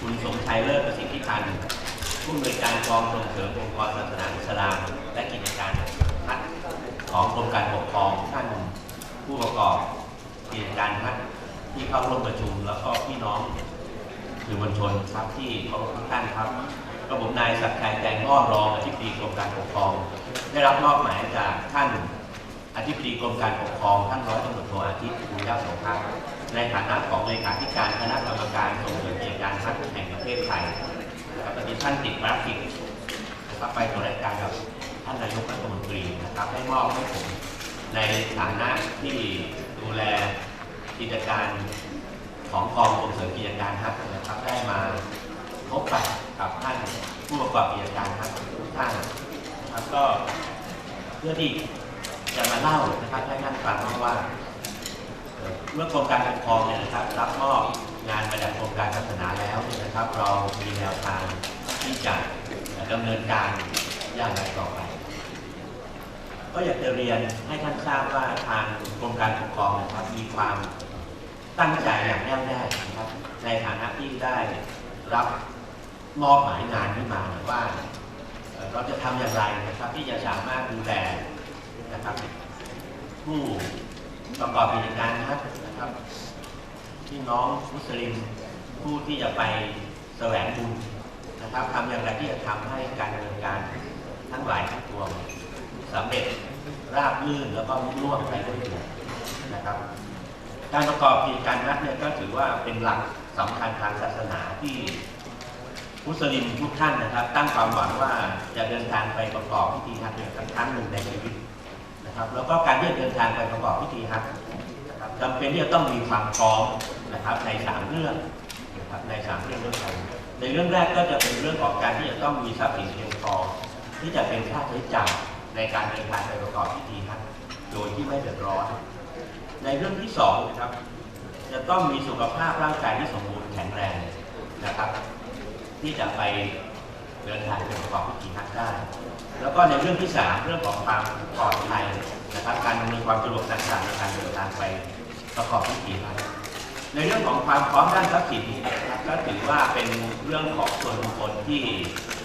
คุณสมชัยเลิศประสิทธิพันธ์ผู้อำนวยการกองส่งเสริมองค์กรศาสนาอิสลาม และกิจการฮักของกรมการปกครองท่านผู้ประกอบกิจการฮักที่เข้าร่วมประชุม แล้วก็พี่น้องสื่อมวลชนครับที่เคารพทุกท่านครับกระผมนายศักดิ์ชัยแตงอ้อรองอธิบดีกรมการปกครอง ได้รับมอบหมายจากท่านอธิบดีกรมการปกครองท่านร้อยตำรวจโทอาทิตย์ภูยาสงครามในฐานะของเลขาธิการคณะกรรมการส่งเสริม การทัศน์แห่งประเทศไทยนะครับตอนนี้ท่านติดกราฟิกนะครับไปตรวรายการกับท่านนายกรัฐมนตรีนะครับให้มอบให้ผมในฐานะที่ดูแลกิจการของกองส่งเสริมกิจการทัศน์นะครับได้มาพบปะกับท่านผู้ประกอบกิจการทัศน์ทุกท่านนะครับก็เพื่อที่จะมาเล่านะครับให้ท่านฟังว่าเอ่อเมื่อกรมการปกครองเนี่ยนะครับรับมอบ งานมาจากกรมการศาสนาแล้วนะครับ เรามีแนวทางที่จะดำเนินการอย่างไรต่อไป ก็อยากจะเรียนให้ท่านทราบว่าทางกรมการปกครองนะครับ มีความตั้งใจอย่างแน่วแน่นะครับ ในฐานะที่ได้รับมอบหมายงานขึ้นมาว่าเราจะทำอย่างไรนะครับ ที่จะสามารถดูแลนะครับ ผู้ประกอบกิจการนะครับ พี่น้องมุสลิมผู้ที่จะไปแสวงบุญนะครับทำอย่างไรที่จะทำให้การดำเนินการทั้งหลายทั้งปวงสำเร็จราบรื่นแล้วก็รุ่งร่วงไปด้วยดีนะครับ การประกอบกิจการนัดเนี่ยก็ถือว่าเป็นหลักสำคัญทางศาสนาที่มุสลิมทุกท่านนะครับ ตั้งความหวังว่าจะเดินทางไปประกอบพิธีฮัจญ์สักครั้งหนึ่งในชีวิตนะครับ แล้วก็การที่จะเดินทางไปประกอบพิธีฮัจญ์นะครับจำเป็นที่จะต้องมีความพร้อม นะครับในสามเรื่องนะครับในสามเรื่องด้วยกันในเรื่องแรกก็จะเป็นเรื่องของการที่จะต้องมีทรัพย์สินเพียงพอที่จะเป็นค่าใช้จ่ายในการเดินทางไปประกอบพิธีฮัจญ์โดยที่ไม่เดือดร้อน ในเรื่องที่สองนะครับจะต้องมีสุขภาพร่างกายที่สมบูรณ์แข็งแรงนะครับ ที่จะไปเดินทางไปประกอบพิธีฮัจญ์ได้ แล้วก็ในเรื่องที่สามเรื่องของความปลอดภัยนะครับ การดำเนินความสะดวกต่างๆในการเดินทางไปประกอบพิธีครับ ในเรื่องของความพร้อมด้านทรัพย์สินก็ถือว่าเป็นเรื่องของส่วนบุคคลที่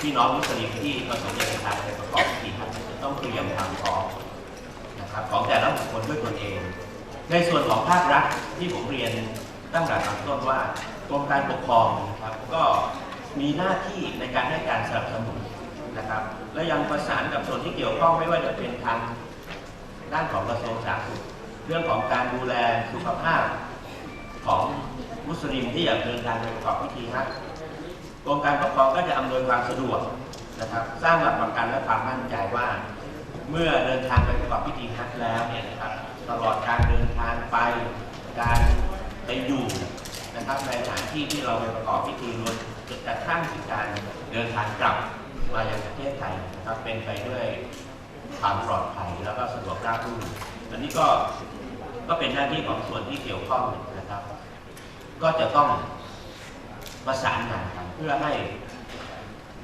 พี่น้องมุสลิมที่ประสงค์จะเดินทางไปประกอบพิธีจะต้องเตรียมความพร้อมนะครับของแต่ละบุคคลด้วยตนเอง ในส่วนของภาครัฐที่ผมเรียนตั้งแต่ตอนต้นว่ากรมการปกครองนะครับก็มีหน้าที่ในการให้การสนับสนุนนะครับ และยังประสานกับส่วนที่เกี่ยวข้องไม่ว่าจะเป็นทางด้านของกระทรวงสาธารณสุขเรื่องของการดูแลสุขภาพ ของมุสลิมที่อยากเดินทางไปประกอบพิธีฮัจญ์กรมการปกครองก็จะอำนวยความสะดวกนะครับ สร้างหลักประกันและความมั่นใจว่า เมื่อเดินทางไปประกอบพิธีฮัจญ์แล้วเนี่ยนะครับ ตลอดการเดินทางไปการไปอยู่นะครับในสถานที่ที่เราไปประกอบพิธีรวมจนกระทั่งถึงการเดินทางกลับมายังประเทศไทยนะครับเป็นไปด้วยความปลอดภัยแล้วก็สะดวกราบรื่นอันนี้ก็ก็เป็นหน้าที่ของส่วนที่เกี่ยวข้องนะ ก็จะต้องประสานงานกันเพื่อให้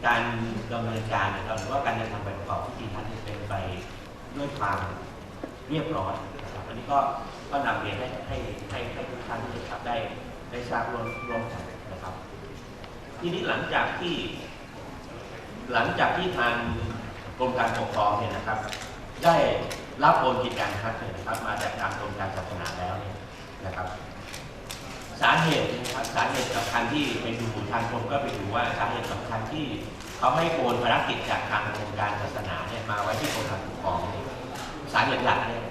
การดำเนินการนะครับหรือว่าการเดินทางไปประกอบพิธีนั้นเป็นไปด้วยความเรียบร้อยนะครับอันนี้ก็ก็นำเรียนให้ให้ให้ให้ทุกท่านนะครับได้ได้ทราบร่วมร่วมกันนะครับ ทีนี้หลังจากที่ หลังจากที่ทางกรมการปกครองเนี่ยนะครับ ได้รับโอนกิจการฮัทเนี่ยนะครับ มาจากทางกรมการศาสนาแล้วเนี่ยนะครับ สาเหตุนะครับสาเหตุสำคัญที่ไปดูทางกรมก็ไปดูว่าสาเหตุสำคัญที่เขาให้โอนภารกิจจากทางกรมการศาสนาเนี่ยมาไว้ที่กรมการปกครองสาเหตุหลักเนี่ย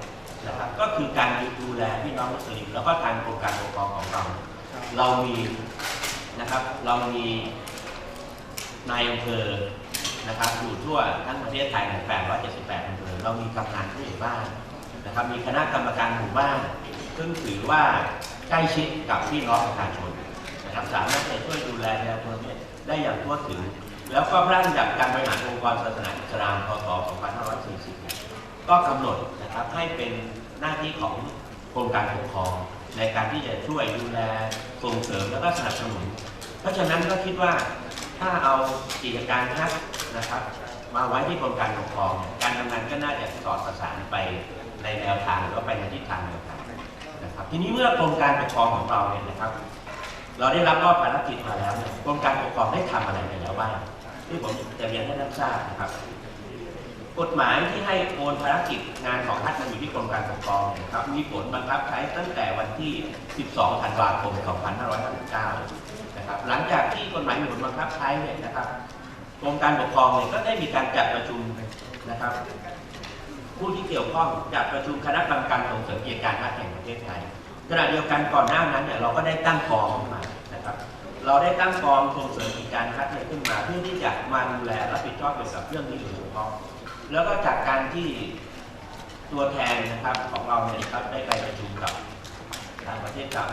นะครับก็คือการดูแลพี่น้องมุสลิมแล้วก็ทางกรมการปกครองของเรา เรามีนะครับเรามีนายอำเภอนะครับอยู่ทั่วทั้งประเทศไทยเนี่ย878อำเภอเรามีกำนันผู้ใหญ่บ้านนะครับมีคณะกรรมการหมู่บ้านซึ่งถือว่า ใกล้ชิดกับพี่น้องประชาชนนะครับสามารถจะช่วยดูแลแนวทางนี้ได้อย่างทั่วถึง แล้วก็พระราชบัญญัติการบริหารองค์กรศาสนาอิสลามพศ 2540 ก็กำหนดนะครับให้เป็นหน้าที่ของกรมการปกครองในการที่จะช่วยดูแลส่งเสริมแล้วก็สนับสนุน เพราะฉะนั้นก็คิดว่าถ้าเอากิจการทัศนะครับ มาไว้ที่กรมการปกครอง การทำงานก็น่าจะสอดประสานไปในแนวทางหรือว่าไปในทิศทางเดียวกัน ทีนี้เมื่อกรมการปกครองของเราเนี่ยนะครับ เราได้รับมอบภารกิจมาแล้วเนี่ยกรมการปกครองได้ทำอะไรไปแล้วบ้างที่ผมจะเรียนให้ท่านทราบนะครับ กฎหมายที่ให้โอนภารกิจงานของท่านมาอยู่ที่กรมการปกครองนะครับ มีผลบังคับใช้ตั้งแต่วันที่ 12 ธันวาคม 2559 นะครับ หลังจากที่กฎหมายมีผลบังคับใช้เนี่ยนะครับกรมการปกครองเนี่ยก็ได้มีการจัดประชุมนะครับ ผู้ที่เกี่ยวข้องจัดประชุมคณะกรรมการส่งเสริมกิจการค้าแห่งประเทศไทยขณะเดียวกันก่อนหน้านั้นเนี่ยเราก็ได้ตั้งกองขึ้นมานะครับ เราได้ตั้งกองส่งเสริมกิจการค้าเนี่ยขึ้นมาเพื่อที่จะมาดูแลรับผิดชอบเกี่ยวกับเรื่องนี้โดยเฉพาะแล้วก็จากการที่ตัวแทนนะครับของเราเนี่ยนะครับได้ไปประชุมกับทางประเทศเก่า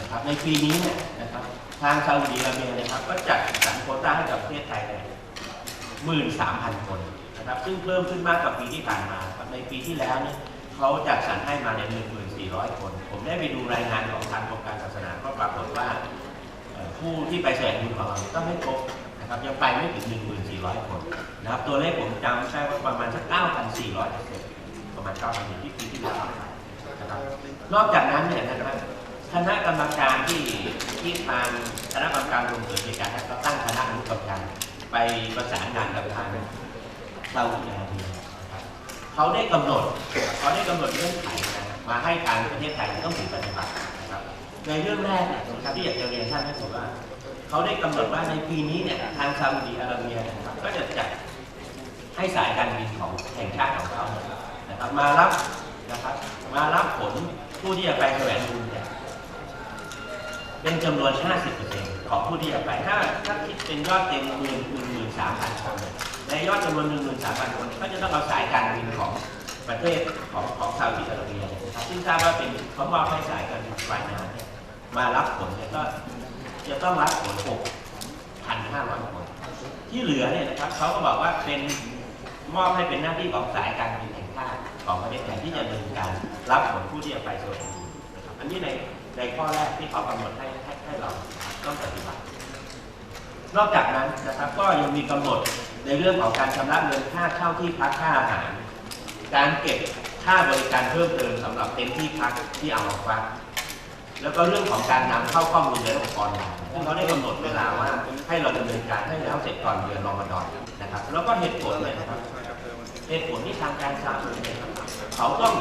นะครับในปีนี้เนี่ยนะครับทางซาอุดิอาระเบียนะครับก็จัดสรรโควต้าให้กับประเทศไทยเลยหมื่นสามพันคน นะครับซึ่งเพิ่มขึ้นมากกว่าปีที่ผ่านมาครับในปีที่แล้วเนี่ยเขาจัดสรรให้มาในหนึ่งหมื่นสี่ร้อยคน ผมได้ไปดูรายงานของทางกรมการศาสนาก็ปรากฏว่าผู้ที่ไปแสดงบุญของเราเนี่ยก็ไม่ครบนะครับยังไปไม่ถึง 1,400 คนนะครับตัวเลขผมจำได้ว่าประมาณสัก 9,400ประมาณ9,000ที่ปีที่แล้วนะครับนอกจากนั้นเนี่ยนะครับคณะกรรมการที่ที่ทางคณะกรรมการลงเสริมกิจการก็ตั้งคณะอนุกรรมการไปประสานงาน กับทาอลาเบียนะครับเขาได้กำหนดเขาได้กำหนดเงื่อนไขนะมาให้ทางประเทศไทยต้องถือปฏิบัตินะครับในเรื่องแรกนะครับที่อยากจะเรียนท่านให้ผมว่าเขาได้กำหนดว่าในปีนี้เนี่ยทางซาอุดีอาระเบียนะครับก็จะจัดให้สายการบินของแห่งชาติของเขาเนี่ยนะครับมารับนะครับมารับผลผู้ที่จะไปแสวงบุญเนี่ยเป็นจำนวน 50%ของผู้ที่จะไปถ้าถ้าคิดเป็นยอดเต็มหมื่นหนึ่งหมื่นสามพันคนเนี่ย ในยอดจำนวนหนึ่งหมื่นสามพันคนก็จะต้องเอาสายการบินของประเทศของของซาอุดิอาระเบียนะครับซึ่งทราบว่าเป็นเขามอบให้สายการบินปลายน้ำเนี่ยมารับผลเนี่ยก็จะต้องรับผล6,500 คน ที่เหลือเนี่ยนะครับเขาก็บอกว่าเป็นมอบให้เป็นหน้าที่ของสายการบินแห่งชาติของประเทศไทยที่จะดำเนินการรับผลผู้ที่จะไปสวดมนต์นะครับอันนี้ในในข้อแรกที่เขากำหนดให้ให้ให้เราต้องปฏิบัติ นอกจากนั้นนะครับก็ยังมีกำหนดในเรื่องของการชำระเงินค่าเช่าที่พักค่าอาหาร การเก็บค่าบริการเพิ่มเติมสำหรับเต็นท์ที่พักที่เอามาฟักแล้วก็เรื่องของการนำเข้าข้อมูลในระบบออนไลน์ซึ่งเขาได้กำหนดเวลาว่าให้เราดำเนินการให้แล้วเสร็จก่อนเดือนรอมฎอนนะครับ แล้วก็เหตุผลเนี่ยนะครับเหตุผลที่ทางการซาอุเลยนะครับเขาต้อง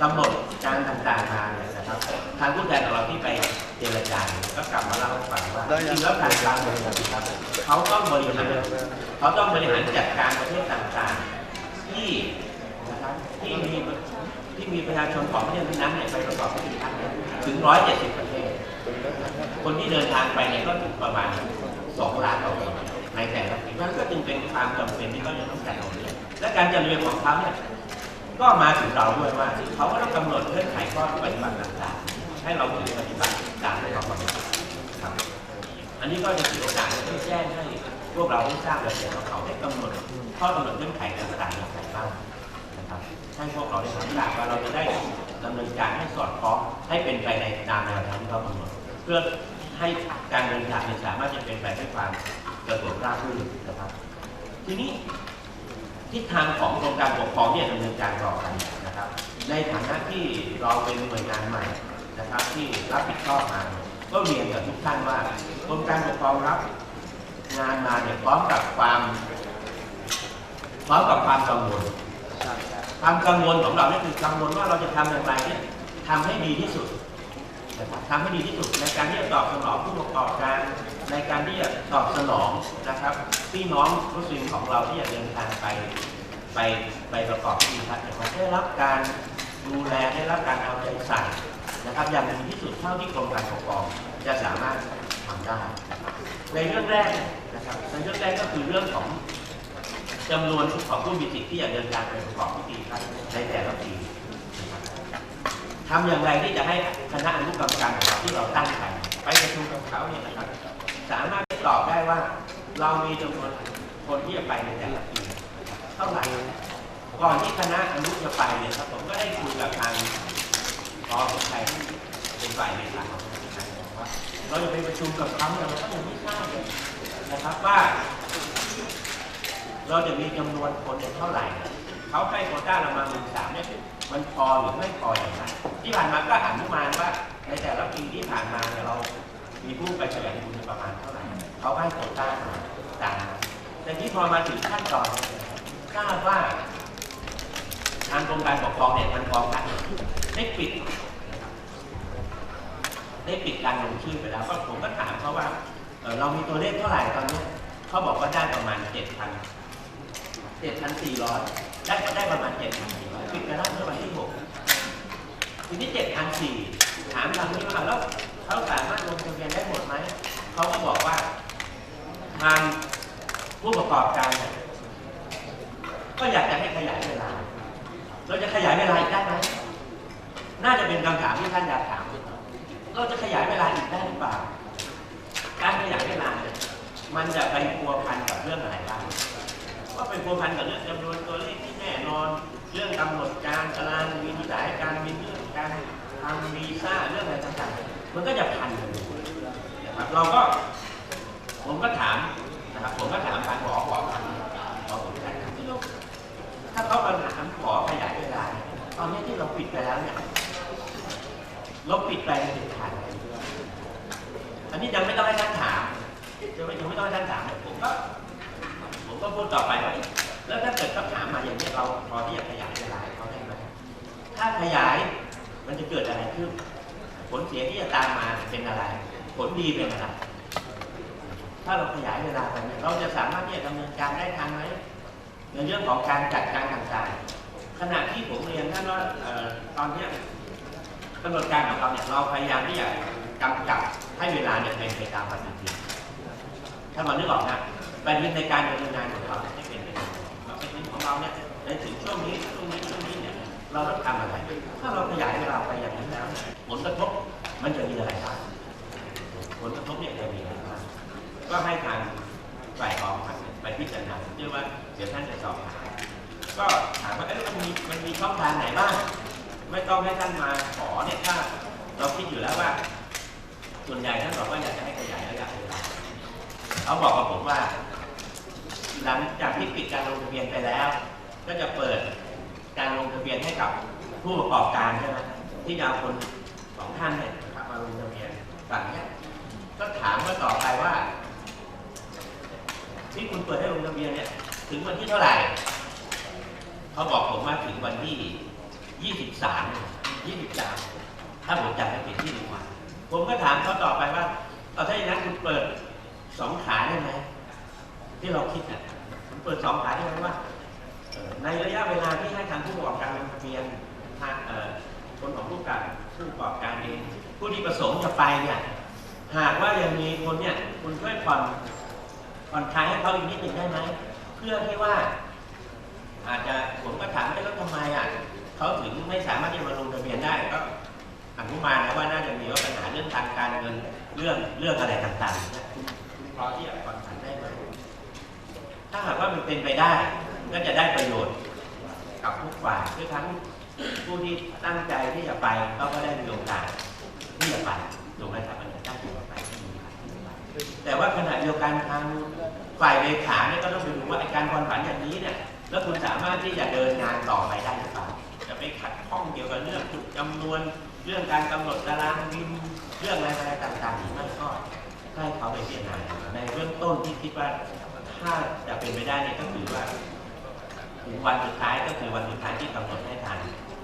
กำหนดการต่างๆมาเนี่ยนะครับ ทางผู้แทนของเราที่ไป เจรจาเนี่ยก็กลับมาเล่าให้ฟังว่าจริงๆแล้วการซาอุเนี่ยนะครับเขาต้องบริหารเขาต้องบริหารจัดการประเทศต่างๆ ที่นะครับที่มีที่มีประชาชนของประเทศนั้นๆเนี่ยไปประกอบพิธีพัฒน์เนี่ยถึง 170 ประเทศ คนที่เดินทางไปเนี่ยก็ถึงประมาณ 2 ล้านกว่าคนในแต่ละปีนั่นก็จึงเป็นความจำเป็นที่เขาจะต้องจัดโรงเรียนและการจัดโรงเรียนของเขาเนี่ยก็มาถึงเราด้วยว่าเขาก็ต้องกำหนดเงื่อนไขข้อปฏิบัติต่างๆให้เราถือปฏิบัติ ตามที่เขากำหนดครับอันนี้ก็จะถือโอกาสที่แจ้งให้พวกเราได้ทราบและเห็นว่าเขาได้กำหนดข้อกำหนดเงื่อนไขต่างๆอย่างไรบ้างนะครับให้พวกเราได้ทราบว่าเราจะได้ดำเนินการให้สอดคล้องให้เป็นไปในตามแนวทางที่เขากำหนดเพื่อให้การเดินทางเนี่ยสามารถจะเป็นไปด้วยความสะดวกราบรื่นนะครับ ทีนี้ทิศทางของกรมการปกครองเนี่ยดำเนินการต่อไปนะครับ ในฐานะที่เราเป็นหน่วยงานใหม่ นะครับที่รับผิดชอบมาเนี่ยก็เรียนกับทุกท่านว่ากรมการปกครองรับงานมาเนี่ยพร้อมกับความพร้อมกับความกังวลความกังวลของเราเนี่ยคือกังวลว่าเราจะทำอย่างไรเนี่ยทำให้ดีที่สุดนะครับทำให้ดีที่สุดในการที่จะตอบสนองผู้ประกอบการ ในการที่จะตอบสนองนะครับพี่น้องมุสลิมของเราที่จะเดินทางไปไปไปประกอบพิธีพัฒน์นะครับได้รับการดูแลได้รับการเอาใจใส่ นะครับอย่างดีที่สุดเท่าที่กรมการปกครองจะสามารถทำได้ ในเรื่องแรกนะครับในเรื่องแรกก็คือเรื่องของจำนวนของผู้มีสิทธิ์ที่จะเดินทางไปประกอบพิธีพัฒน์ในแต่ละปีทำอย่างไรที่จะให้คณะอนุกรรมการของเราที่เราตั้งไปไปประชุมกับเขาเนี่ยนะครับสามารถตอบได้ว่าเรามีจำนวนคนที่จะไปในแต่ละปีเท่าไหร่ก่อนที่คณะอนุจะไปเนี่ยครับผมก็ได้คุยกับทาง พอของไทยที่เป็นฝ่ายในการว่าเราจะไปประชุมกับเขาเนี่ยเราก็ยังไม่ทราบเลยนะครับว่า เราจะมีจำนวนคนเนี่ยเท่าไหร่เขาให้โคต้าเรามาหมื่นสามเนี่ยมันพอหรือไม่พออย่างไรที่ผ่านมาก็อนุมาว่าในแต่ละปีที่ผ่านมาเนี่ยเรา มีผู้ไปแสวงบุญประมาณเท่าไหร่เขาให้โคต้ามาตามแต่ที่พอมาถึงขั้นตอนทราบว่าทางกรมการปกครองเนี่ยมันกองกัน ได้ปิด ได้ปิดการลงชื่อไปแล้วก็ผมก็ถามเขาว่าเรามีตัวเลขเท่าไหร่ตอนนี้เขาบอกว่าได้ประมาณเจ็ดพันเจ็ดพันสี่ร้อยได้ก็ได้ประมาณเจ็ดพันสี่ร้อยปิดไปแล้วเมื่อวันที่หกทีนี้เจ็ดพันสี่ถามทางนี้ว่าแล้วเขาสามารถลงทะเบียนได้หมดไหมเขาก็บอกว่าทางผู้ประกอบการก็อยากจะให้ขยายเวลา เราจะขยายเวลาอีกได้ไหม น่าจะเป็นคำถามที่ท่านอยากถาม เราจะขยายเวลาอีกได้หรือเปล่า การขยายเวลาเนี่ยมันจะไปพัวพันกับเรื่องอะไรบ้างว่าไปพัวพันกับเรื่องจำนวนตัวเลขที่แน่นอน เรื่องกำหนดการตารางวินสายการบินเรื่องการทำวีซ่าเรื่องอะไรต่างๆมันก็จะพันกันนะครับเราก็ผมก็ถามนะครับผมก็ถามทางหมอขอทางหมอผมกันที่เราถ้าเขามาถามขอขยายเวลาตอนนี้ที่เราปิดไปแล้วเนี่ย เราปิดไปในถึงขาดอันนี้ยังไม่ต้องให้ท่านถามยังไม่ยังไม่ต้องให้ท่านถามผมก็ผมก็พูดต่อไปว่าอ๊ะแล้วถ้าเกิดเขาถามมาอย่างนี้เราพอที่จะขยายเวลาให้เขาได้ไหมถ้าขยายมันจะเกิดอะไรขึ้น ผลเสียที่จะตามมาเป็นอะไร ผลดีเป็นอะไร ถ้าเราขยายเวลาไปเนี่ยเราจะสามารถที่จะดำเนินการได้ทันไหมในเรื่องของการจัดการต่างๆขณะที่ผมเรียนท่านว่าตอนนี้ กำหนดการของเราเนี่ยเราพยายามที่จะกำกับให้เวลาเนี่ยเป็นไปตามปฏิทินถ้าเรานึกออกนะปฏิทินในการดำเนินงานของเราเนี่เป็นไปตามปฏิทินของเราเนี่ยในถึงช่วงนี้ช่วงนี้ช่วงนี้เนี่ยเราต้องทำอะไร ถ้าเราขยายเวลาไปอย่างนี้แล้วผลกระทบมันจะมีอะไรบ้างผลกระทบเนี่ยจะมีอะไรบ้างก็ให้ทางฝ่ายกองทัพเนี่ยไปพิจารณาเชื่อว่าเดี๋ยวท่านจะสอบถามก็ถามว่าเอ๊ะมันมีมันมีช่องทางไหนบ้าง ไม่ต้องให้ท่านมาขอเนี่ยถ้าเราคิดอยู่แล้วว่า ส่วนใหญ่ท่านบอกว่าอยากจะให้ขยายระยะเวลาเขาบอกกับผมว่า หลังจากที่ปิดการลงทะเบียนไปแล้ว ก็จะเปิดการลงทะเบียนให้กับผู้ประกอบการใช่ไหมที่จะเอาคนสองท่านเนี่ยมาลงทะเบียนฝั่งเนี้ยก็ถามว่าต่อไปว่า ที่คุณเปิดให้ลงทะเบียนเนี่ย ถึงวันที่เท่าไหร่ เขาบอกผมว่าถึงวันที่ 23 23ถ้าผมจำไม่ผิดที่หนึ่งวันผมก็ถามเขาต่อไปว่าเอาถ้าอย่างนั้นคุณเปิดสองขาได้ไหมที่เราคิดอะคุณเปิดสองขาได้ไหมว่าในระยะเวลาที่ให้ทางผู้ประกอบการลงทะเบียนทางคนของผู้กอบผู้ประกอบการเองผู้ที่ประสงค์จะไปเนี่ยหากว่ายังมีคนเนี่ยคุณช่วยผ่อนผ่อนคลายให้เขาอีกนิดหนึ่งได้ไหมเพื่อที่ว่า อาจจะผมก็ถามได้แล้วทำไมอะ เขาถึงไม่สามารถที่จะมาลงทะเบียนได้ก็อนุมานนะว่าน่าจะมีว่าปัญหาเรื่องทางการเงินเรื่องเรื่องอะไรต่างๆนะคุณพอที่จะผ่อนผันได้ไหมถ้าหากว่ามันเป็นไปได้ ก็จะได้ประโยชน์กับทุกฝ่ายคือทั้งผู้ที่ตั้งใจที่จะไปเขาก็ได้มีโอกาสที่จะไปถูกไหมครับมันจะตั้งใจไปที่มีกาสที่จะไปแต่ว่าขณะเดียวกันทางฝ่ายเลขาเนี่ยก็ต้องไปดูว่าการผ่อนผันอย่างนี้เนี่ยแล้วคุณสามารถที่จะเดินงานต่อไปได้ ไปขัดข้องเกี่ยวกับเรื่องจุดจำนวน เรื่องการกำหนดตารางบินเรื่องอะไรอะไรต่างๆหรือไม่ก็ให้เขาไปพิจารณาในเบื้องต้นที่คิดว่าถ้าจะเป็นไปได้เนี่ยก็คือว่าถึงวันสุดท้ายก็คือวันสุดท้ายที่กำหนดให้ทาง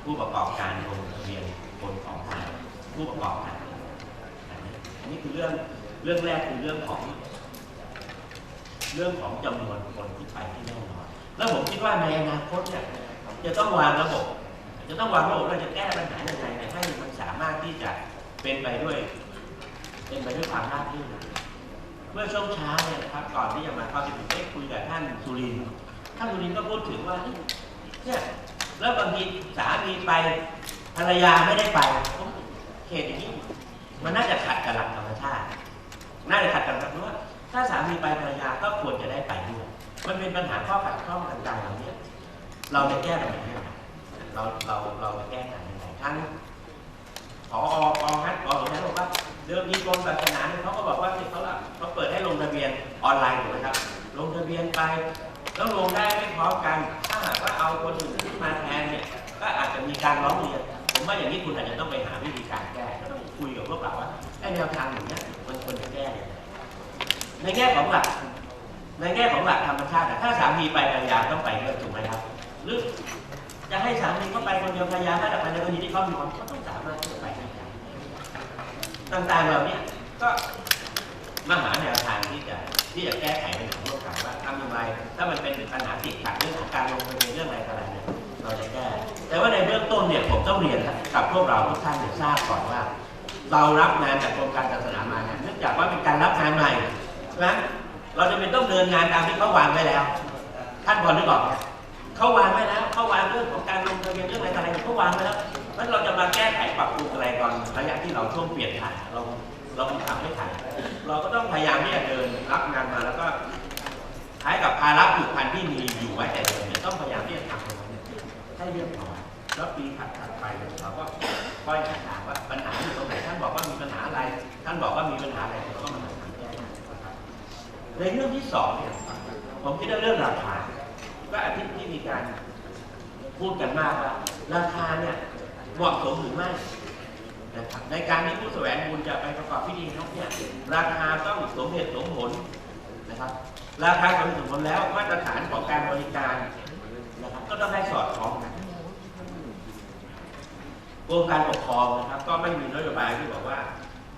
ผู้ประกอบการลงทะเบียนคนของทางผู้ประกอบการอันนี้คือเรื่องเรื่องแรกคือเรื่องของ เรื่องของจำนวนคนที่ไปที่แน่นอน แล้วผมคิดว่าในอนาคตเนี่ยจะต้องวางระบบ จะต้องวางระบบเราจะแก้ปัญหาอยังไงเนี่ยให้มันสามารถที่จะเป็นไปด้วย เป็นไปด้วยความราบรื่นเมื่อช่วงเช้าเนี่ยนะครับ ก่อนที่จะมาเข้าที่ผมได้คุยกับท่านสุรินท่านสุรินก็พูดถึงว่าเฮ้ยเนี่ยแล้วบางทีสามีไปภรรยาไม่ได้ไปเหตุอย่างนี้มันน่าจะขัดกับหลักธรรมชาติ น่าจะขัดกับหลักธรรมชาถ้าสามีไปภรรยาก็ควรจะได้ไปด้วย มันเป็นปัญหาข้อขัดข้องต่างๆเหล่านี้เราจะแก้ปัญหายังไง เราเราเราจะแก้ไขยังไงทั้งพอปอฮัทปอหลวงนั้นบอกว่าเดิมมีกรมศาสนาเนี่ยเขาก็บอกว่าเขาละเขาเปิดให้ลงทะเบียนออนไลน์ถูกไหมครับ ลงทะเบียนไปแล้วลงได้ไม่พร้อมกัน ถ้าหากว่าเอาคนอื่นขึ้นมาแทนเนี่ยก็อาจจะมีการร้องเรียนผมว่าอย่างนี้คุณอาจจะต้องไปหาวิธีการแก้ก็ต้องคุยกับพวกเราว่าแนวทางอย่างนี้มันควรจะแก้ในแง่ของหลักในแง่ของหลักธรรมชาติถ้าสามีไปภรรยาต้องไปด้วยถูกไหมครับหรือ จะให้สามีเขาไปคนเดียวภรรยาถ้าแต่ภรรยาคนนี้ที่เขามีความเขาต้องสามารถไปต่างๆเหล่านี้ก็มาหาแนวทางที่จะที่จะแก้ไขปัญหาร่วมกันว่าทำอย่างไร ถ้ามันเป็นปัญหาติดขัดเรื่องของการลงทะเบียนเรื่องอะไรต่ออะไรเนี่ยเราจะแก้ แต่ว่าในเบื้องต้นเนี่ยผมต้องเรียนกับพวกเราทุกท่านเนี่ยทราบก่อนว่า เรารับงานจากกรมการศาสนามาเนี่ยเนื่องจากว่าเป็นการรับงานใหม่นะเราจะเป็นต้องเดินงานตามที่เขาวางไว้แล้ว ท่านพอนึกออกไหม เขาวางไว้แล้วเขาวางเรื่องของการลงทะเบียนเรื่องอะไรต่อะไรเขาวางไว้แล้วเพราะฉะนั้นเราจะมาแก้ไขปรับปรุงอะไรตอนระยะที่เราช่วงเปลี่ยนถ่ายเราเราทำไม่ทันเราก็ต้องพยายามที่จะเดินรับงานมาแล้วก็ใช้กับภาระผูกพันที่มีอยู่ไว้แต่เดิมเนี่ยต้องพยายามที่จะทำตรงนั้ให้เรียบร้อยแล้วปีถัดถัดไปเราก็ค่อยหาทางว่าปัญหาอยู่ตรงไหนท่านบอกว่ามีปัญหาอะไร ท่านบอกว่ามีปัญหาอะไรเราก็มาหาทางแก้ในเรื่องที่สองเนี่ยผมคิดว่าเรื่องราคา ก็อาทิตย์ที่มีการพูดกันมากว่าราคาเนี่ยเหมาะสมหรือไม่นะครับในการที่ผู้แสวงบุญจะไปประกอบพิธีฮัทเนี่ยราคาต้องสมเหตุสมผลนะครับ ราคาสมเหตุสมผลแล้วมาตรฐานของการบริการนะครับก็ต้องให้สอดคล้องกันกรมการปกครองนะครับ ก็ไม่มีนโยบายที่บอกว่า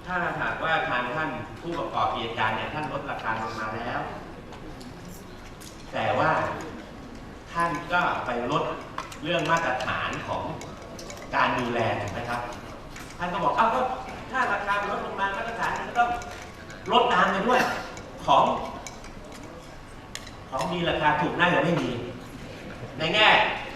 ถ้าหากว่าทางท่านผู้ประกอบกิจการเนี่ยท่านลดราคาลงมาแล้ว แต่ว่า ท่านก็ไปลดเรื่องมาตรฐานของการดูแลนะครับ ท่านก็บอกเอ้าก็ถ้าราคาลดลงมามาตรฐานมันก็ต้องลดตามไปด้วย ของ ของมีราคาถูกน่าจะไม่มี ในแง่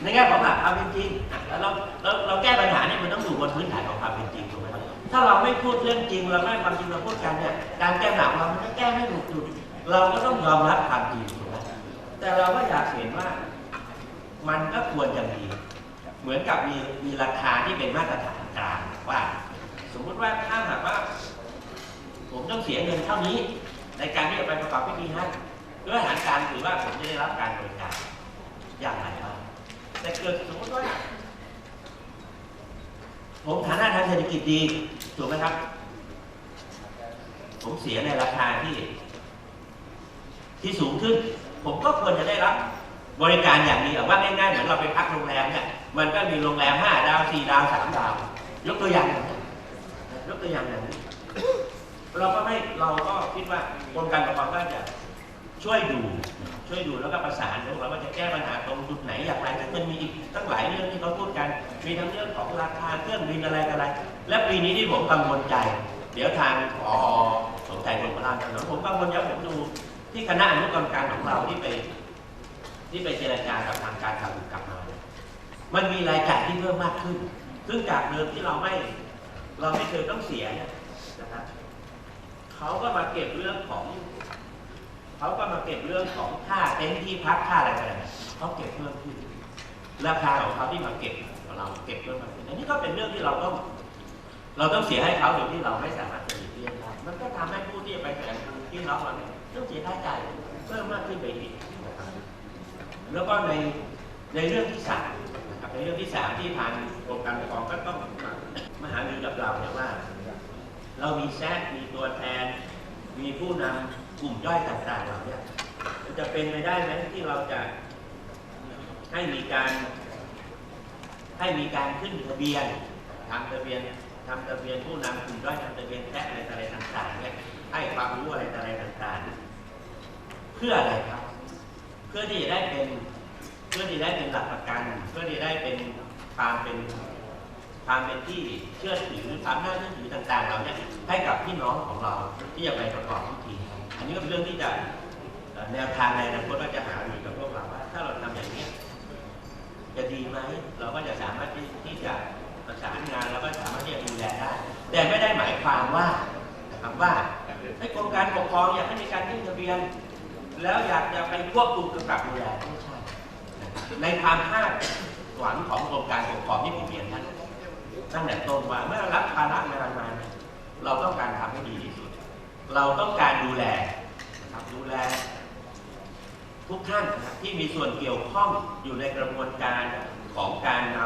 ในแง่ของหลักความเป็นจริงแล้วเราเราเราแก้ปัญหาเนี่ยมันต้องอยู่บนพื้นฐานของความเป็นจริงถูกไหมครับถ้าเราไม่พูดเรื่องจริงเราไม่ความจริงเราพูดกันเนี่ยการแก้หนักเรามันก็แก้ไม่ถูกจุดเราก็ต้องยอมรับความจริงถูกไหมแต่เราก็อยากเห็นว่า มันก็ควรจะมี เหมือนกับมีมีราคาที่เป็นมาตรฐานกลางว่า สมมุติว่าถ้าหากว่า ผมต้องเสียเงินเท่านี้ ในการที่จะไปประกอบพิธีให้ด้วยอาหารการถือว่าผมจะได้รับการบริการอย่างไรบ้างแต่เกิดสมมติว่า ผมฐานะทางเศรษฐกิจดีถูกไหมครับ ผมเสียในราคาที่ ที่สูงขึ้น ผมก็ควรจะได้รับ บริการอย่างดีเอว่าง่ายๆเหมือนเราไปพักโรงแรมเนี่ยมันก็มีโรงแรมห้าดาวสี่ดาวสามดาวยกตัวอย่างอย่างนี้ยกตัวอย่างอย่างนี้เราก็ไม่เราก็คิดว่ากรมการปกครองก็จะช่วยดูช่วยดูแล้วก็ประสานพวกเราว่าจะแก้ปัญหาตรงจุดไหนอย่างไรซึ่มันมีอีกตั้งหลายเรื่องที่เขาพูดกัน มีทั้งเรื่องของราคาเครื่องบินอะไรต่ออะไร และปีนี้ที่ผมกังวลใจ เดี๋ยวทางพอสมใจกรมพระราชวังผมกังวลใจผมดูที่คณะอนุกรรมการของเราที่ไป ที่ไปเจรจากับทางการข่าวกลับมา มันมีรายจ่ายที่เพิ่มมากขึ้น ซึ่งจากเดิมที่เราไม่เราไม่เคยต้องเสียเนี่ยนะครับเขาก็มาเก็บเรื่องของเขาก็มาเก็บเรื่องของค่าเต็นท์ที่พักค่าอะไรอะไรเนี่ยเขาเก็บเพิ่มขึ้นราคาของเขาที่มาเก็บเราเก็บเพิ่มมากขึ้นอันนี้ก็เป็นเรื่องที่เราต้องเราต้องเสียให้เขาโดยที่เราไม่สามารถจะหลีกเลี่ยงได้มันก็ทำให้ผู้ที่ไปแข่งที่รับเราเนี่ยต้องเสียค่าใช้จ่ายเพิ่มมากขึ้นไปอีก แล้วก็ในในเรื่องที่สามนะครับในเรื่องที่สามที่ทางกรมการปกครองก็ต้องมามาหารือกับเราเนี่ยว่า เรามีแซดมีตัวแทน มีผู้นำกลุ่มย่อยต่างๆเหล่าเนี้มันจะเป็นไปได้ไหมที่เราจะให้มีการให้มีการขึ้นทะเบียนทำทะเบียนทำทะเบียนผู้นำกลุ่มย่อยทำทะเบียนแทะอะไรต่อะไรต่างๆเนี่ยให้ความรู้อะไรต่อะไรต่างๆ เพื่ออะไรครับ พื่อที่จะได้เป็นเพื่อที่ได้เป็นหลักประกัน เพื่อที่ได้เป็นความเป็นความเป็นที่เชื่อถือความน่าเชื่อถือต่างๆเราเนี่ยให้กับพี่น้องของเราที่จะไปประกอบพิธีอันนี้ก็เป็นเรื่องที่จะแนวทางในอนาคตเราจะหารือกับพวกเราว่า ถ้าเราทำอย่างนี้จะดีไหมเราก็จะสามารถที่ที่จะประสานงานแล้วก็สามารถที่จะดูแลได้ แต่ไม่ได้หมายความว่านะครับว่าให้กรมการปกครองอยากให้มีการขึ้นทะเบียน แล้วอยากจะไปควบคุมกำกับดูแลไม่ใช่ในความคาดหวังของกรมการปกครองที่ผมเรียนท่านตั้งแต่ต้นว่าเมื่อรับภาระงานมาเนี่ยเราต้องการทำให้ดีที่สุด เราต้องการดูแลนะครับดูแล ทุกท่านนะที่มีส่วนเกี่ยวข้องอยู่ในกระบวนการของการน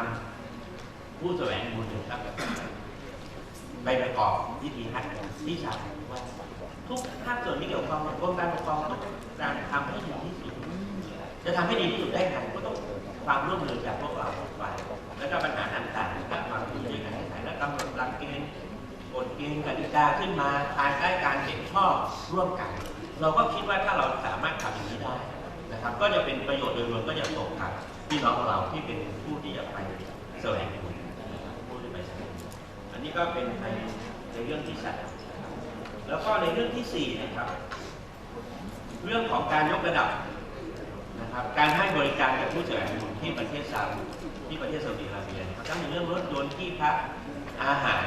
ำผู้แสวงบุญนะครับไปประกอบพิธีทัศน์ที่สามว่า ทุกภาคส่วนที่เกี่ยวข้องเนี่ยกรมการปกครองต้องการทำให้ดีที่สุดจะทำให้ดีที่สุดได้ไงก็ต้องความร่วมมือจากพวกเราทุกฝ่ายแล้วก็ปัญหาต่างๆนะครับความที่ในการแข่งขันและกำหนดหลักเกณฑ์กฎเกณฑ์กติกาขึ้นมาภายใต้การเห็นชอบร่วมกัน เราก็คิดว่าถ้าเราสามารถทำอย่างนี้ได้นะครับ ก็จะเป็นประโยชน์โดยรวมก็จะส่งกับพี่น้องของเราที่เป็นผู้ที่จะไปแสวงบุญผู้ที่ไปแสวงอันนี้ก็เป็นในในเรื่องที่สามนะครับ แล้วก็ในเรื่องที่สี่นะครับ เรื่องของการยกระดับนะครับ การให้บริการกับผู้แสวงบุญที่ประเทศซาอุที่ประเทศซาอุดิอาระเบียนะครับทั้งในเรื่องรถยนต์ที่พักอาหาร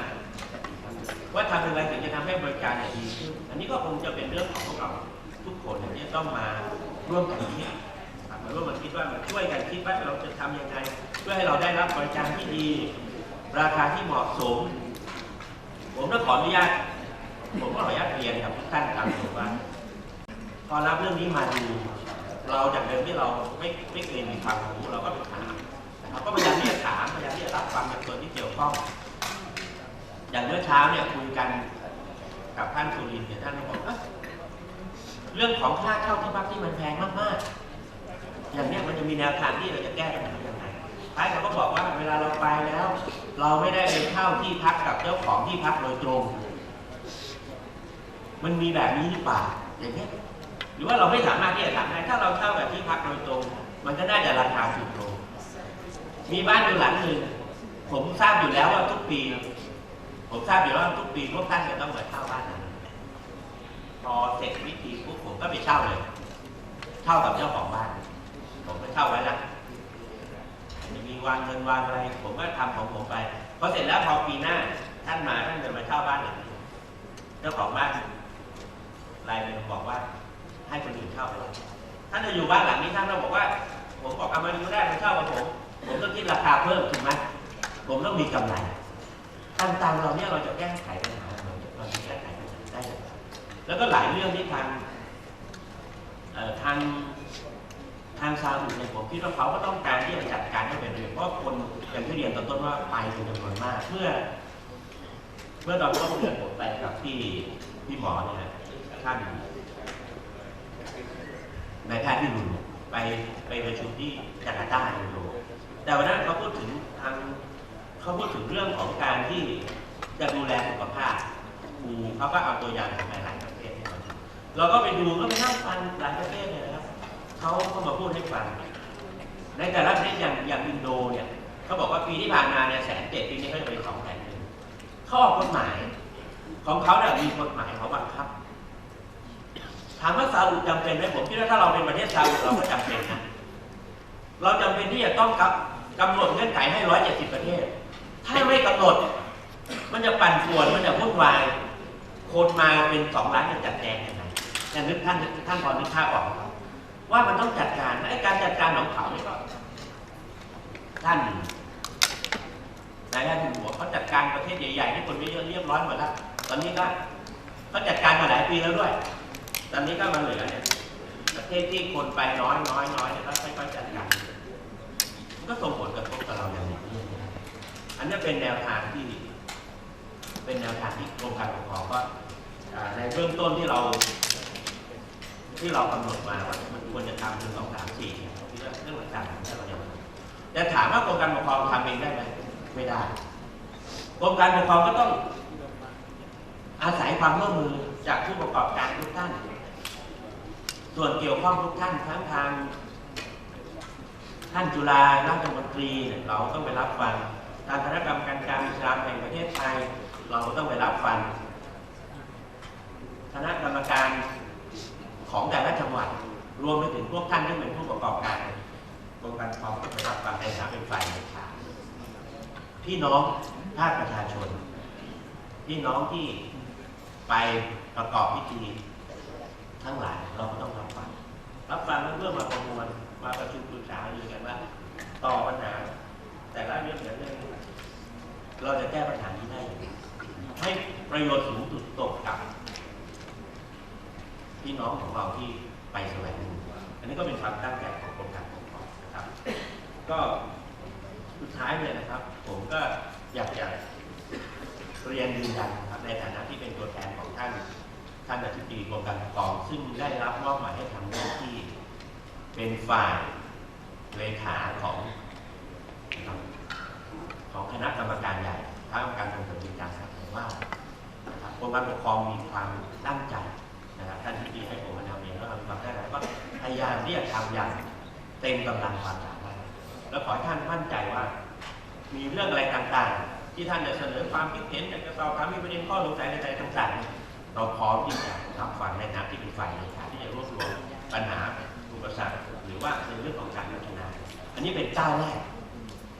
ว่าทำอย่างไรถึงจะทำให้บริการดีขึ้นอันนี้ก็คงจะเป็นเรื่องของพวกเราทุกคนที่ต้องมาร่วมกันคิดครับมาร่วมกันคิดว่ามาช่วยกันคิดว่าเราจะทำยังไงเพื่อให้เราได้รับบริการที่ดี ราคาที่เหมาะสม ผมต้องขออนุญาต ผมก็ขออนุญาตเรียนกับทุกท่านตามตรงว่า พอรับเรื่องนี้มาดูเราจากเดิมที่เราไม่ไม่เคยมีความรู้เราก็ไปถามเราก็พยายามที่จะถามพยายามที่จะรับฟังจากส่วนที่เกี่ยวข้อง อย่างเมื่อเช้าเนี่ยคุยกันกับท่านสุรินทร์เนี่ยท่านบอกเรื่องของค่าเช่าที่พักที่มันแพงมากๆ อย่างเนี้ยมันจะมีแนวทางที่เราจะแก้ปัญหายังไงท้ายเขาก็บอกว่าเวลาเราไปแล้ว เราไม่ได้ไปเช่าที่พักกับเจ้าของที่พักโดยตรง มันมีแบบนี้หรือเปล่าอย่างเงี้ยหรือว่าเราไม่สามารถที่จะทำได้ถ้าเราเช่าแบบที่พักโดยตรง มันก็น่าจะราคาถูกลงมีบ้านอยู่หลังหนึ่งผมทราบอยู่แล้วว่าทุกปี ผมทราบอยู่แล้วว่าทุกปีพวกท่านจะต้องมาเช่าบ้านนั้นพอเสร็จวิธีปุ๊บผมก็ไปเช่าเลยเช่ากับเจ้าของบ้าน ผมก็เช่าไว้แล้วจะมีวางเงินวางอะไร ผมก็ทำของผมไปพอเสร็จแล้วพอปีหน้าท่านมาท่านจะมาเช่าบ้านหลังนี้เจ้าของบ้าน รายเป็นบอกว่า ให้คนอื่นเช่าไปท่านจะอยู่บ้านหลังนี้ท่านก็บอกว่า ผมบอกเอามาดูได้มาเช่ากับผม ผมต้องคิดราคาเพิ่มถูกไหมผมต้องมีกำไรต่างๆเราเนี่ยเราจะแก้ไขปัญหาเราจะแก้ไขปัญหาได้อย่างไรแล้วก็หลายเรื่องที่ทางทางทางซาอุเนี่ยผมคิดว่าเขาก็ต้องการที่จะจัดการให้เป็นเรื่องเพราะคนอย่างที่เรียนตอนต้นว่าไปเป็นจำนวนมากเมื่อเมื่อตอนต้นเดือนผมไปกับพี่พี่หมอเนี่ย ท่านนายแพทย์ที่รุนไปไปประชุมที่จาการ์ตาอินโดแต่วันนั้นเขาพูดถึงทางเขาพูดถึงเรื่องของการที่จะดูแลสุขภาพครูเขาก็เอาตัวอย่างของหลายประเทศเราก็ไปดูก็ไปนั่งฟังหลายประเทศเนี่ยนะครับเขาก็มาพูดให้ฟังในแต่ละประเทศอย่างอย่างอินโดเนี่ยเขาบอกว่าปีที่ผ่านมาเนี่ยแสนเจ็ดปีนี้เขาจะไปสองแสนหนึ่งเขาออกกฎหมาย ของเขาเนี่ยมีกฎหมายเขาบังคับ ถามว่าซาอุจำเป็นไหมผมคิดว่าถ้าเราเป็นประเทศซาอุเราก็จำเป็นนะเราจำเป็นที่จะต้องกับกำหนดเงื่อนไขให้ร้อยเจ็ดสิบประเทศ ถ้าไม่กำหนด มันจะปั่นป่วนมันจะวุ่นวาย โคนมาเป็นสองล้านจะจัดแจงยังไงอย่างนึกท่านท่านพอนึกภาพออกครับว่ามันต้องจัดการไอ้การจัดการของเขาเนี่ยก็ท่านนายแพทย์หัวเขาจัดการประเทศใหญ่ๆที่คนเยอะๆเรียบร้อยหมดแล้ว ตอนนี้ก็เขาจัดการมาหลายปีแล้วด้วย ตอนนี้ก็มาเหลือเนี่ยประเทศที่คนไปน้อยน้อยน้อยเนี่ยก็ค่อยๆจัดการมันก็ส่งผลกระทบกับเราอย่างนี้อันนี้เป็นแนวทางที่ เป็นแนวทางที่กรมการปกครองก็ในเบื้องต้นที่เรา ที่เรากำหนดมาว่ามันควรจะทำหนึ่งสองสามสี่เนี่ยเรื่องหลักการที่เราจะมาแต่ถามว่ากรมการปกครองทำเองได้ไหมไม่ได้กรมการปกครองก็ต้องอาศัยความร่วมมือจากผู้ประกอบการทุกท่าน ส่วนเกี่ยวข้องทุกท่านทั้งทางท่านจุฬาราชมนตรีเนี่ยเราต้องไปรับฟังทางคณะกรรมการการอิสลามแห่งประเทศไทย เราต้องไปรับฟังคณะกรรมการของแต่ละจังหวัด รวมไปถึงพวกท่านที่เป็นผู้ประกอบการกรมการปกครองก็ไปรับฟังในฐานะเป็นฝ่ายในขาพี่น้องภาคประชาชน พี่น้องที่ไปประกอบพิธี ทั้งหลายเราก็ต้องรับฟังรับฟังแล้วเพื่อมาประมวลมาประชุมปรึกษาอยู่กันว่าต่อปัญหา แต่ละเรื่องแต่ละเรื่องเราจะแก้ปัญหานี้ได้อย่างไรให้ประโยชน์สูงสุดตกกับพี่น้องของเราที่ไปแสวงบุญอันนี้ก็เป็นความตั้งใจของกรมการปกครองนะครับ ก็สุดท้ายเลยนะครับ ผมก็อยากจะเรียนยืนยันครับในฐานะที่เป็นตัวแทนของท่านานอธิบดีกรมการปกครอง ซึ่งได้รับมอบหมายให้ทำหน้าที่ เป็นฝ่ายเลขาของของคณะกรรมการใหญ่คณะกรรมการส่งเสริมกิจการสัตว์ว่ากรมการปกครองมีความตั้งใจนะครับท่านที่ดีให้ผมมาแนวเรียนก็มีความตั้งใจก็พยายามที่จะทำอย่างเต็มกำลังความสามารถแล้วขอให้ท่านมั่นใจว่า มีเรื่องอะไรต่างๆ ที่ท่านจะเสนอความคิดเห็นอยากจะสอบถามมีประเด็นข้อสงสัยใดๆต่างๆ เราพร้อมที่จะรับฟังในฐานะที่เป็นฝ่ายเลขาที่จะรวบรวมปัญหาอุปสรรคหรือว่าในเรื่องของการพัฒนา อันนี้เป็นก้าวแรก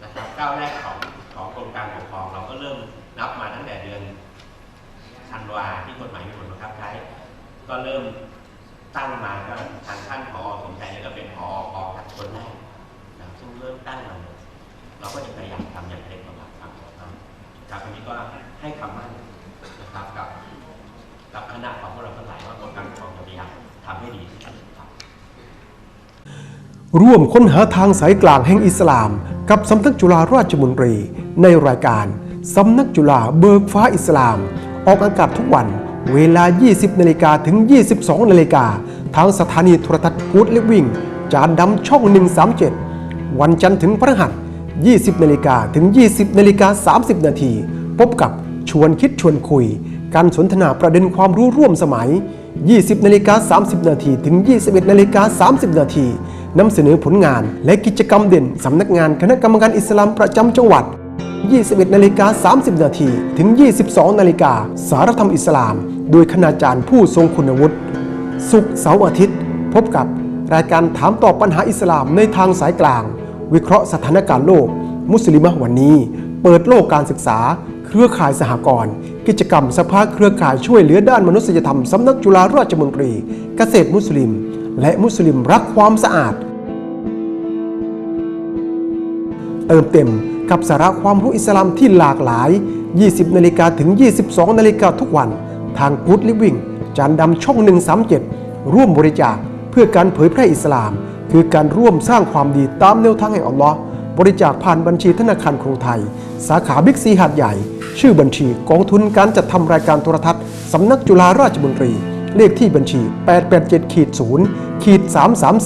นะครับก้าวแรกของของกรมการปกครองเราก็เริ่มนับมาตั้งแต่เดือนธันวาที่กฎหมายมีผลบังคับใช้ก็เริ่มตั้งมาก็ทางท่านผอสมใจเนี่ยก็เป็นผอพอคนแรกนะครับซึ่งเริ่มตั้งมาเราก็จะพยายามทำอย่างเต็มกำลังความสามารถครับวันนี้ก็ให้คำมั่นนะครับกับ กับคณะของพวกเราทั้งหลายว่ากรมการปกครองจะพยายามทำให้ดีที่สุดครับร่วมค้นหาทางสายกลางแห่งอิสลาม กับสำนักจุฬาราชมนตรี ในรายการสำนักจุฬาเบิกฟ้าอิสลาม ออกอากาศทุกวันเวลา 20 นาฬิกาถึง 22 นาฬิกาทางสถานีโทรทัศน์กูดลิวิ่ง จานดำช่อง 137 วันจันทร์ถึงพฤหัส 20 นาฬิกาถึง 20 นาฬิกา 30 นาที พบกับชวนคิดชวนคุย การสนทนาประเด็นความรู้ร่วมสมัย 20 นาฬิกา 30 นาที ถึง 21 นาฬิกา 30 นาทีนำเสนอผลงานและกิจกรรมเด่นสำนักงานคณะกรรมการอิสลามประจำจังหวัด 21 นาฬิกา 30 นาที ถึง 22 นาฬิกา สารธรรมอิสลาม โดยคณาจารย์ผู้ทรงคุณวุฒิศุกร์เสาร์อาทิตย์ พบกับรายการถามตอบปัญหาอิสลามในทางสายกลาง วิเคราะห์สถานการณ์โลก มุสลิมวันนี้ เปิดโลกการศึกษา เครือข่ายสหกรณ์กิจกรรมสภาเครือข่ายช่วยเหลือด้านมนุษยธรรมสำนักจุฬาราชมนตรี เกษตรมุสลิม และมุสลิมรักความสะอาด เติมเต็มกับสาระความรู้อิสลามที่หลากหลาย 20 นาฬิกาถึง 22 นาฬิกาทุกวัน ทาง Good Living จานดำช่อง 137 ร่วมบริจาคเพื่อการเผยแพร่อิสลาม คือการร่วมสร้างความดีตามแนวทางแห่งอัลลอฮ์บริจาคผ่านบัญชีธนาคารกรุงไทย สาขาบิ๊กซีหาดใหญ่ ชื่อบัญชีกองทุนการจัดทำรายการโทรทัศน์สำนักจุฬาราชบุรีเลขที่บัญชี 887ขีด0ขีด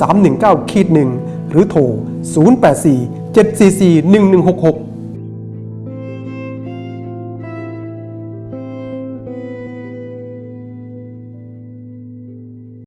33319ขีด1หรือโทร 084 744 1166